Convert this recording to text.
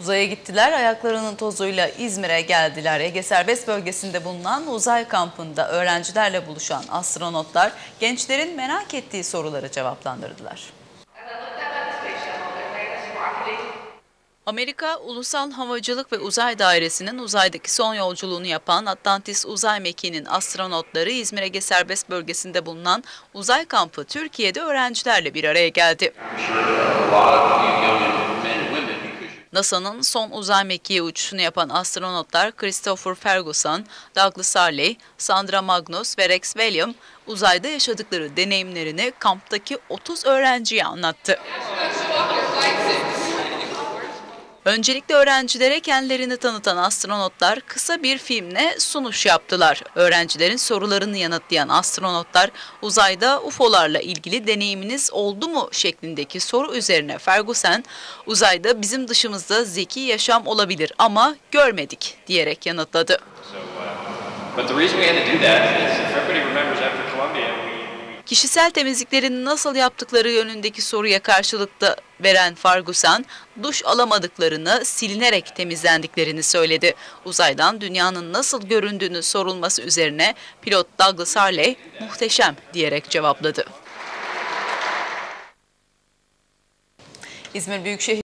Uzaya gittiler, ayaklarının tozuyla İzmir'e geldiler. Ege Serbest Bölgesi'nde bulunan uzay kampında öğrencilerle buluşan astronotlar gençlerin merak ettiği soruları cevaplandırdılar. Amerika Ulusal Havacılık ve Uzay Dairesi'nin uzaydaki son yolculuğunu yapan Atlantis Uzay Mekiği'nin astronotları İzmir Ege Serbest Bölgesi'nde bulunan uzay kampı Türkiye'de öğrencilerle bir araya geldi. NASA'nın son uzay mekiği uçuşunu yapan astronotlar Christopher Ferguson, Douglas Harley, Sandra Magnus ve Rex William uzayda yaşadıkları deneyimlerini kamptaki 30 öğrenciye anlattı. Öncelikle öğrencilere kendilerini tanıtan astronotlar kısa bir filmle sunuş yaptılar. Öğrencilerin sorularını yanıtlayan astronotlar uzayda UFO'larla ilgili deneyiminiz oldu mu şeklindeki soru üzerine Ferguson, uzayda bizim dışımızda zeki yaşam olabilir ama görmedik diyerek yanıtladı. But the Kişisel temizliklerini nasıl yaptıkları yönündeki soruya karşılıkta veren Ferguson, duş alamadıklarını, silinerek temizlendiklerini söyledi. Uzaydan dünyanın nasıl göründüğünü sorulması üzerine pilot Douglas Harley muhteşem diyerek cevapladı. İzmir Büyükşehir